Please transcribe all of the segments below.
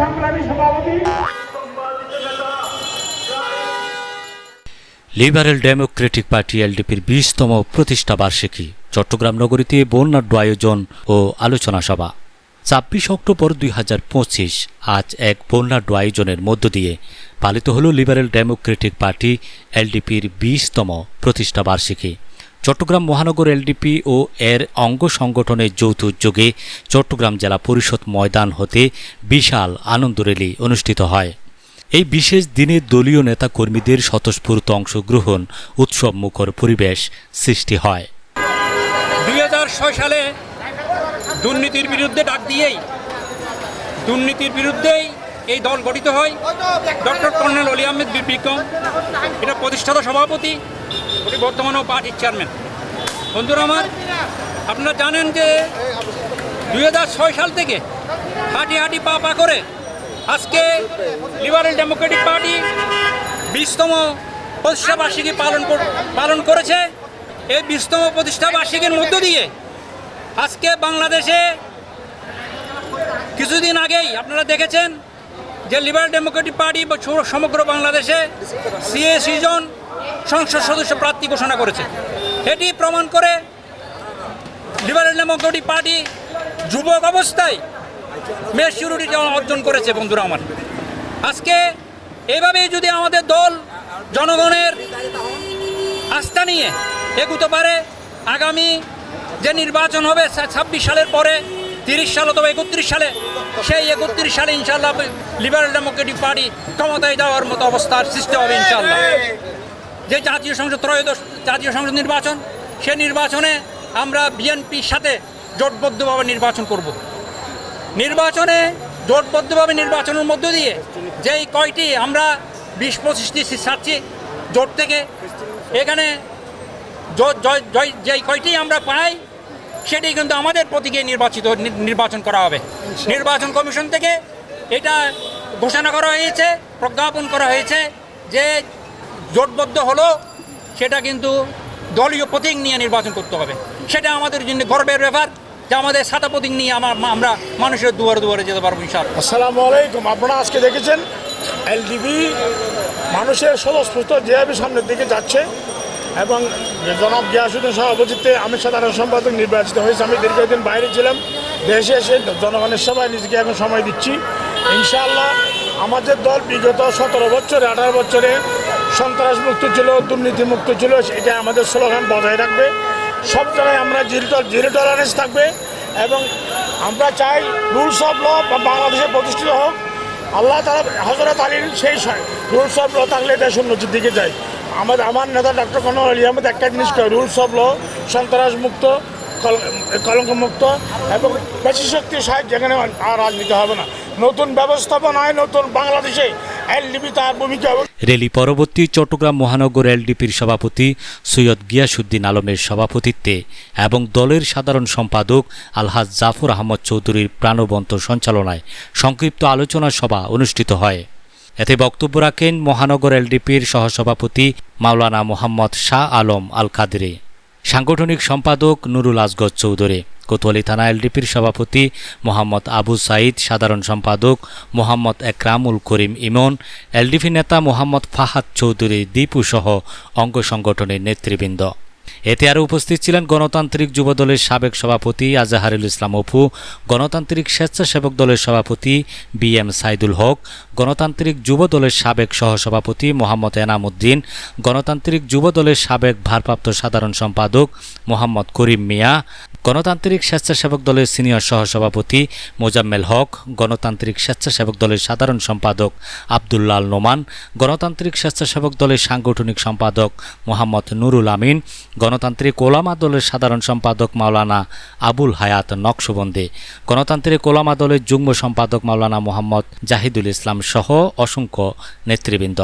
সংগ্রামী সভাপতি। Liberal Democratic party এলডিপির বিশতম প্রতিষ্ঠা বার্ষিকী, চট্টগ্রাম নগরীতে বন্যাঢ্য আয়োজন ও আলোচনা সভা। ছাব্বিশ অক্টোবর দুই হাজার পঁচিশ, আজ এক বন্যাঢ্য আয়োজনের মধ্য দিয়ে পালিত হল লিবারেল ডেমোক্রেটিক পার্টি এলডিপির বিশতম প্রতিষ্ঠা বার্ষিকী। চট্টগ্রাম মহানগর এলডিপি ও এর অঙ্গ সংগঠনের যৌথ উদ্যোগে চট্টগ্রাম জেলা পরিষদ ময়দান হতে বিশাল আনন্দ র্যালি অনুষ্ঠিত হয়। এই বিশেষ দিনে দলীয় নেতা কর্মীদের স্বতঃস্ফূর্ত অংশগ্রহণ, উৎসব মুখর পরিবেশ সৃষ্টি হয়। দুই হাজার ছয় সালে দুর্নীতির বিরুদ্ধে ডাক দিয়েই, দুর্নীতির বিরুদ্ধেই এই দল গঠিত হয়। ডক্টর কর্নেল অলি আহমেদ বিক্রম, এটা প্রতিষ্ঠাতা সভাপতি। উনি বর্তমানেও পার্টির চেয়ারম্যান। বন্ধুরা আমার, আপনারা জানেন যে দু হাজার ছয় সাল থেকে হাঁটি হাঁটি পা পা করে আজকে লিবারেল ডেমোক্রেটিক পার্টি বিশতম প্রতিষ্ঠা বার্ষিকী পালন পালন করেছে। এই বিশতম প্রতিষ্ঠা বার্ষিকীর মধ্য দিয়ে আজকে বাংলাদেশে কিছুদিন আগেই আপনারা দেখেছেন যে লিবারেল ডেমোক্রেটিক পার্টি সমগ্র বাংলাদেশে সিএসি জন সংসদ সদস্য প্রার্থী ঘোষণা করেছে। এটি প্রমাণ করে লিবারেল ডেমোক্রেটিক পার্টি যুবক অবস্থায় মেচুরিটি অর্জন করেছে বন্ধুরা আমার। আজকে এইভাবেই যদি আমাদের দল, জনগণের আস্থা নিয়ে এগুতে পারে, আগামী যে নির্বাচন হবে ছাব্বিশ সালের পরে, তিরিশ সাল অথবা একত্রিশ সালে, সেই একত্রিশ সালে ইনশাল্লাহ লিবারেল ডেমোক্রেটিক পার্টি ক্ষমতায় যাওয়ার মতো অবস্থার সৃষ্টি হবে ইনশাল্লাহ যে জাতীয় সংসদ, ত্রয়োদশ জাতীয় সংসদ নির্বাচন, সে নির্বাচনে আমরা বিএনপির সাথে জোটবদ্ধভাবে নির্বাচন করব। নির্বাচনে জোটবদ্ধভাবে নির্বাচনের মধ্য দিয়ে যেই কয়টি আমরা বিশ পঁচিশটি সিট ছাড়ছি জোট থেকে, এখানে যেই কয়টি আমরা পাই, সেটি কিন্তু আমাদের প্রতীকে নির্বাচিত নির্বাচন করা হবে। নির্বাচন কমিশন থেকে এটা ঘোষণা করা হয়েছে, প্রজ্ঞাপন করা হয়েছে যে জোটবদ্ধ হলো, সেটা কিন্তু দলীয় প্রতীক নিয়ে নির্বাচন করতে হবে। সেটা আমাদের জন্য গর্বের ব্যাপার যে আমাদের সাদা প্রতীক নিয়ে আমার আমরা মানুষের দুয়ারে দুয়ারে যেতে পারব ইনশাআল্লাহ। আসসালামু আলাইকুম। আপনারা আজকে দেখেছেন এলডিবি মানুষের স্বতঃস্ফূর্ত যেভাবে সামনের দিকে যাচ্ছে এবং জনাব গিয়াসুদ্দিন সভাপতিত্বে আমি সাধারণ সম্পাদক নির্বাচিত হয়েছে। আমি দীর্ঘদিন বাইরে ছিলাম, দেশে এসে জনগণের সেবায় নিজেকে এখন সময় দিচ্ছি। ইনশাআল্লাহ আমাদের দল বিগত সতেরো বছরে, আঠারো বছরে সন্ত্রাস মুক্ত ছিল দুর্নীতি মুক্ত ছিল, এটা আমাদের স্লোগান বজায় রাখবে। সব জায়গায় আমরা জিরো জিরো টলারেন্স থাকবে এবং আমরা চাই রুলস অফ ল বাংলাদেশে প্রতিষ্ঠিত হোক। আল্লাহ তারা হজরত আলীর সেই রুলস অফ ল থাকলে দেশ উন্নতির দিকে যায়। আমাদের আমার নেতা ডক্টর কনল আলী আহমেদ একটা জিনিস কয় রুলস অফ ল সন্ত্রাস মুক্ত কলঙ্ক মুক্ত এবং বেশি শক্তি সাহেব যেখানে আর রাজনীতি হবে না। নতুন ব্যবস্থাপনায় নতুন বাংলাদেশে এলডিবি তার ভূমিকা র্যালি পরবর্তী চট্টগ্রাম মহানগর এলডিপির সভাপতি সৈয়দ গিয়াসুদ্দিন আলমের সভাপতিত্বে এবং দলের সাধারণ সম্পাদক আলহাজ জাফর আহমদ চৌধুরীর প্রাণবন্ত সঞ্চালনায় সংক্ষিপ্ত আলোচনা সভা অনুষ্ঠিত হয়। এতে বক্তব্য রাখেন মহানগর এলডিপির সহসভাপতি মাওলানা মোহাম্মদ শাহ আলম আল কাদরে সাংগঠনিক সম্পাদক নুরুল আসগজ চৌধুরী। কোতোয়ালি থানা এলডিপির সভাপতি মোহাম্মদ আবু সাইদ, সাধারণ সম্পাদক মোহাম্মদ একরামুল করিম ইমন, এলডিপি নেতা মোহাম্মদ ফাহাদ চৌধুরী দীপু সহ অঙ্গ সংগঠনের নেতৃবৃন্দ। এতে আরও উপস্থিত ছিলেন গণতান্ত্রিক যুবদলের সাবেক সভাপতি আজাহারুল ইসলাম অপু গণতান্ত্রিক স্বেচ্ছাসেবক দলের সভাপতি বি এম সাইদুল হক, গণতান্ত্রিক যুবদলের সাবেক সহসভাপতি মোহাম্মদ এনামুদ্দিন গণতান্ত্রিক যুবদলের সাবেক ভারপ্রাপ্ত সাধারণ সম্পাদক মোহাম্মদ করিম মিয়া, গণতান্ত্রিক স্বেচ্ছাসেবক দলের সিনিয়র সহসভাপতি মোজাম্মেল হক, গণতান্ত্রিক স্বেচ্ছাসেবক দলের সাধারণ সম্পাদক আবদুল্লাল নোমান, গণতান্ত্রিক স্বেচ্ছাসেবক দলের সাংগঠনিক সম্পাদক মোহাম্মদ নুরুল আমিন গণতান্ত্রিক ওলামা দলের সাধারণ সম্পাদক মাওলানা আবুল হায়াত নকশবন্দী। গণতান্ত্রিক ওলামা দলের যুগ্ম সম্পাদক মাওলানা মোহাম্মদ জাহিদুল ইসলাম সহ অসংখ্য নেতৃবৃন্দ।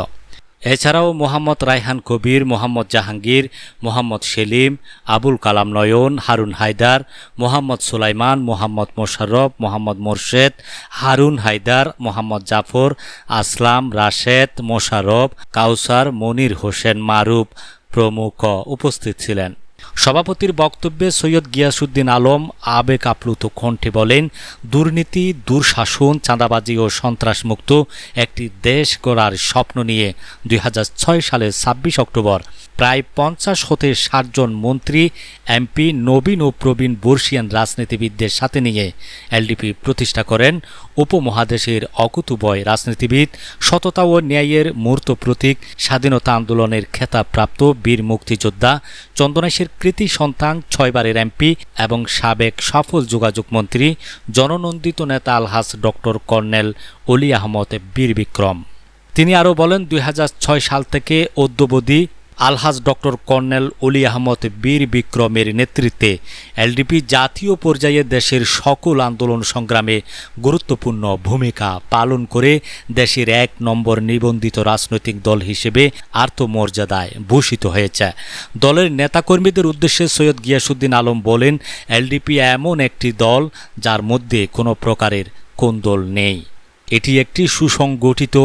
এছাড়াও মোহাম্মদ রায়হান কবির, মোহাম্মদ জাহাঙ্গীর, মোহাম্মদ সেলিম, আবুল কালাম নয়ন, হারুন হায়দার, মোহাম্মদ সুলাইমান, মোহাম্মদ মোশাররফ, মোহাম্মদ মোরশেদ, হারুন হায়দার, মোহাম্মদ জাফর, আসলাম, রাশেদ, মোশাররফ, কাউসার, মনির হোসেন মারুফ প্রমুখ উপস্থিত ছিলেন। সভাপতির বক্তব্যে সৈয়দ গিয়াসুদ্দিন আলম আবেগ আপ্লুত কণ্ঠে বলেন, দুর্নীতি, দুঃশাসন, চাঁদাবাজি ও সন্ত্রাসমুক্ত একটি দেশ গড়ার স্বপ্ন নিয়ে দুই সালের ছাব্বিশ অক্টোবর প্রায় পঞ্চাশ হতে ষাটজন মন্ত্রী, এমপি, নবীন ও প্রবীণ বর্ষিয়ান রাজনীতিবিদদের সাথে নিয়ে এলডিপি প্রতিষ্ঠা করেন। উপমহাদেশের অকুতুবয় রাজনীতিবিদ, সততা ও ন্যায়ের মূর্ত প্রতীক, স্বাধীনতা আন্দোলনের খেতাবপ্রাপ্ত বীর মুক্তিযোদ্ধা চন্দনেশের কৃতি সন্তান ছয়বারের এমপি এবং সাবেক সফল যোগাযোগ মন্ত্রী, জননন্দিত নেতা আলহাস ডক্টর কর্নেল অলি আহমদ বীর বিক্রম তিনি আরও বলেন, দুই হাজার ছয় সাল থেকে অদ্যবধি আলহাজ ডক্টর কর্নেল অলি আহমদ বীর বিক্রমের নেতৃত্বে এলডিপি জাতীয় পর্যায়ে দেশের সকল আন্দোলন সংগ্রামে গুরুত্বপূর্ণ ভূমিকা পালন করে দেশের এক নম্বর নিবন্ধিত রাজনৈতিক দল হিসেবে আত্মমর্যাদায় ভূষিত হয়েছে। দলের নেতাকর্মীদের উদ্দেশ্যে সৈয়দ গিয়াসুদ্দিন আলম বলেন, এলডিপি এমন একটি দল যার মধ্যে কোনো প্রকারের কোন্দল নেই। এটি একটি সুসংগঠিত,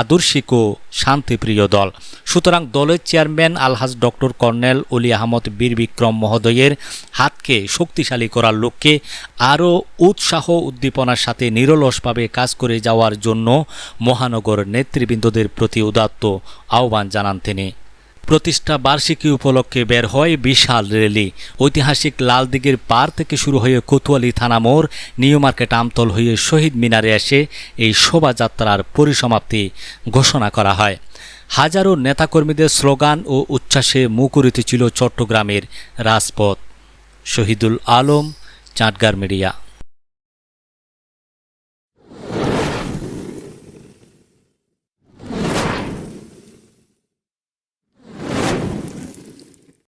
আদর্শিক ও শান্তিপ্রিয় দল। সুতরাং দলের চেয়ারম্যান আলহাজ ডক্টর কর্নেল অলি আহমদ বীর বিক্রম মহোদয়ের হাতকে শক্তিশালী করার লক্ষ্যে আরও উৎসাহ উদ্দীপনার সাথে নিরলসভাবে কাজ করে যাওয়ার জন্য মহানগর নেতৃবৃন্দদের প্রতি উদাত্ত আহ্বান জানান তিনি। প্রতিষ্ঠা বার্ষিকী উপলক্ষে বের হয় বিশাল র্যালি ঐতিহাসিক লালদিঘির পার থেকে শুরু হয়ে কোতোয়ালি থানা মোড়, নিউ মার্কেট আমতল হয়ে শহীদ মিনারে এসে এই শোভাযাত্রার পরিসমাপ্তি ঘোষণা করা হয়। হাজারো নেতাকর্মীদের স্লোগান ও উচ্ছ্বাসে মুখরিত ছিল চট্টগ্রামের রাজপথ। শহীদুল আলম, চাঁটগার মিডিয়া।